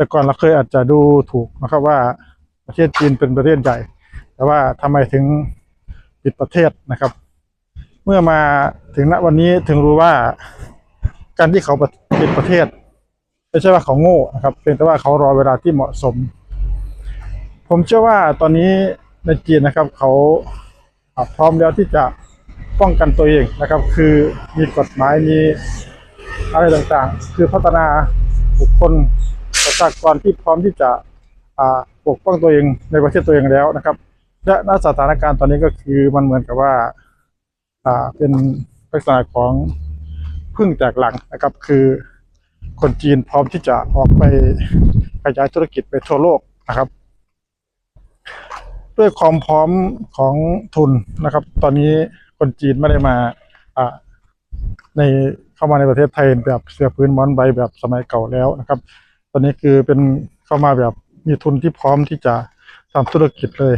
แต่ก่อนเราเคยอาจจะดูถูกนะครับว่าประเทศจีนเป็นประเทศใหญ่ แต่ว่าทำไมถึงปิดประเทศนะครับ เมื่อมาถึงณวันนี้ถึงรู้ว่าการที่เขาปิดประเทศไม่ใช่ว่าเขาโง่นะครับเป็นแต่ว่าเขารอเวลาที่เหมาะสม ผมเชื่อว่าตอนนี้ในจีนนะครับ เขาพร้อมแล้วที่จะป้องกันตัวเองนะครับ คือมีกฎหมายมีอะไรต่างๆ คือพัฒนาบุคคล ประชากรที่พร้อมที่จะปกป้องตัวเองในประเทศตัวเองแล้วนะครับ และณสถานการณ์ตอนนี้ก็คือมันเหมือนกับว่าเป็นลักษณะของพึ่งแตกหลังนะครับ คือคนจีนพร้อมที่จะออกไปขยายธุรกิจไปทั่วโลกนะครับ ด้วยความพร้อมของทุนนะครับ ตอนนี้คนจีนไม่ได้มาในเข้ามาในประเทศไทยแบบเสือพื้นหมอนใบแบบสมัยเก่าแล้วนะครับ ตอนนี้คือเป็นเข้ามาแบบมีทุนที่พร้อมที่จะทำธุรกิจเลย